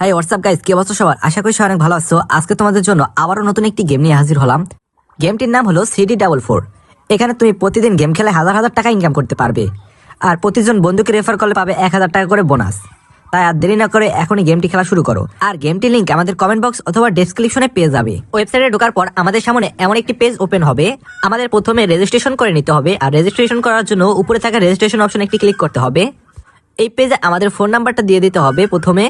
High WhatsApp guys কি অবস্থা সবার? আশা করি সবাই অনেক ভালো আছো। আজকে তোমাদের জন্য আবারও নতুন একটি গেম নিয়ে হাজির হলাম। গেমটির নাম হলো সিডি ডাবল ফোর এখানে তুমি প্রতিদিন গেম খেলে হাজার হাজার টাকা ইনকাম করতে পারবে। আর প্রতিজন বন্ধুকে রেফার করলে পাবে এক হাজার টাকা করে বোনাস তাই আর দেরি না করে এখনই গেমটি খেলা শুরু করো। আর গেমটি লিঙ্ক আমাদের কমেন্ট বক্স অথবা ডেসক্রিপশনে পেয়ে যাবে। ওয়েবসাইটে ঢোকার পর আমাদের সামনে এমন একটি পেজ ওপেন হবে। আমাদের প্রথমে রেজিস্ট্রেশন করে নিতে হবে। আর রেজিস্ট্রেশন করার জন্য উপরে থাকা রেজিস্ট্রেশন অপশন একটি ক্লিক করতে হবে। এই পেজে আমাদের ফোন নাম্বারটা দিয়ে দিতে হবে প্রথমে।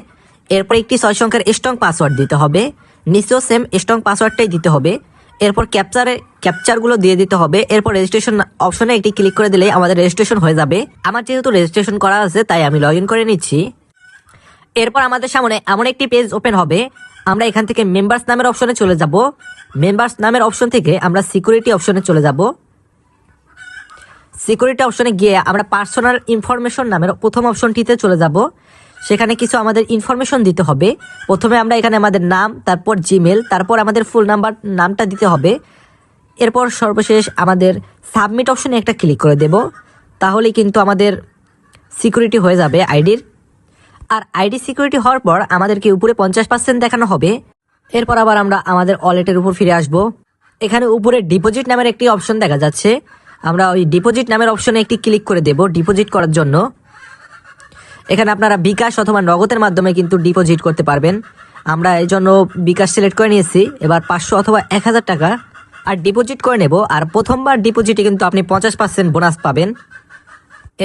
এরপর একটি ছয় সংখ্যার স্ট্রং পাসওয়ার্ড দিতে হবে। নিচেও সেম স্ট্রং পাসওয়ার্ডটাই দিতে হবে। এরপর ক্যাপচারে ক্যাপচারগুলো দিয়ে দিতে হবে। এরপর রেজিস্ট্রেশন অপশনে একটি ক্লিক করে দিলেই আমাদের রেজিস্ট্রেশন হয়ে যাবে। আমার যেহেতু রেজিস্ট্রেশন করা আছে, তাই আমি লগ করে নিচ্ছি। এরপর আমাদের সামনে এমন একটি পেজ ওপেন হবে। আমরা এখান থেকে মেম্বার্স নামের অপশনে চলে যাব। মেম্বার্স নামের অপশন থেকে আমরা সিকিউরিটি অপশনে চলে যাব। সিকিউরিটি অপশনে গিয়ে আমরা পার্সোনাল ইনফরমেশন নামের প্রথম অপশনটিতে চলে যাব। সেখানে কিছু আমাদের ইনফরমেশন দিতে হবে। প্রথমে আমরা এখানে আমাদের নাম, তারপর জিমেল তারপর আমাদের ফুল নাম্বার নামটা দিতে হবে। এরপর সর্বশেষ আমাদের সাবমিট অপশনে একটা ক্লিক করে দেব। তাহলেই কিন্তু আমাদের সিকিউরিটি হয়ে যাবে আইডির আর আইডি সিকিউরিটি হওয়ার পর আমাদেরকে উপরে পঞ্চাশ পার্সেন্ট দেখানো হবে। এরপর আবার আমরা আমাদের ওয়ালেটের উপর ফিরে আসব। এখানে উপরে ডিপোজিট নামের একটি অপশন দেখা যাচ্ছে। আমরা ওই ডিপোজিট নামের অপশনে একটি ক্লিক করে দেব ডিপোজিট করার জন্য। এখানে আপনারা বিকাশ অথবা নগদের মাধ্যমে কিন্তু ডিপোজিট করতে পারবেন। আমরা এই জন্য বিকাশ সিলেক্ট করে নিয়েছি। এবার পাঁচশো অথবা এক হাজার টাকা আর ডিপোজিট করে নেব। আর প্রথমবার ডিপোজিটে কিন্তু আপনি পঞ্চাশ পার্সেন্ট বোনাস পাবেন।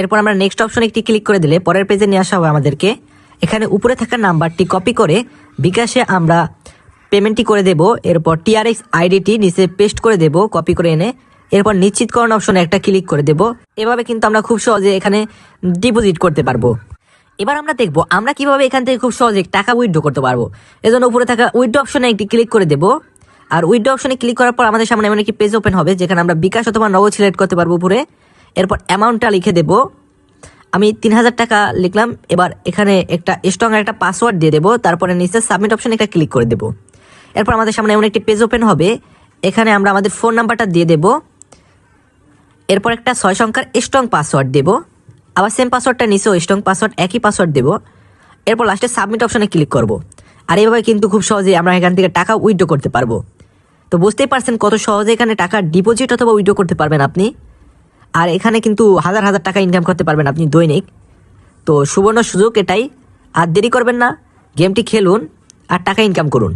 এরপর আমরা নেক্সট অপশনে একটি ক্লিক করে দিলে পরের পেজে নিয়ে আসা হবে আমাদেরকে। এখানে উপরে থাকা নাম্বারটি কপি করে বিকাশে আমরা পেমেন্টটি করে দেব। এরপর টিআরএক্স আইডিটি নিচে পেস্ট করে দেব কপি করে এনে। এরপর নিশ্চিতকরণ অপশনে একটা ক্লিক করে দেব। এভাবে কিন্তু আমরা খুব সহজে এখানে ডিপোজিট করতে পারব। এবার আমরা দেখব, আমরা কীভাবে এখান থেকে খুব সহজে টাকা উইথড্র করতে পারব। এজন্য উপরে থাকা উইথড্র অপশনে একটি ক্লিক করে দেব। আর উইথড্র অপশনে ক্লিক করার পর আমাদের সামনে এমন একটি পেজ ওপেন হবে, যেখানে আমরা বিকাশ অথবা নগদ সিলেক্ট করতে পারব উপরে। এরপর অ্যামাউন্টটা লিখে দেব। আমি তিন হাজার টাকা লিখলাম, এবার এখানে একটা স্ট্রং একটা পাসওয়ার্ড দিয়ে দেবো, তারপরে নিচে সাবমিট অপশনে একটা ক্লিক করে দেবো। এরপর আমাদের সামনে এমন একটি পেজ ওপেন হবে, এখানে আমরা আমাদের ফোন নাম্বারটা দিয়ে দেব। এরপর একটা ছয় সংখ্যার স্ট্রং পাসওয়ার্ড দেব। আবার সেম পাসওয়ার্ডটা নিচেও স্ট্রং পাসওয়ার্ড একই পাসওয়ার্ড দেবো। এরপর লাস্টে সাবমিট অপশনে ক্লিক করব। আর এইভাবে কিন্তু খুব সহজেই আমরা এখান থেকে টাকা উইথড্র করতে পারব। তো বুঝতেই পারছেন কত সহজে এখানে টাকা ডিপোজিট অথবা উইথড্র করতে পারবেন আপনি। আর এখানে কিন্তু হাজার হাজার টাকা ইনকাম করতে পারবেন আপনি দৈনিক। তো সুবর্ণ সুযোগ এটাই। আর দেরি করবেন না গেমটি খেলুন, আর টাকা ইনকাম করুন।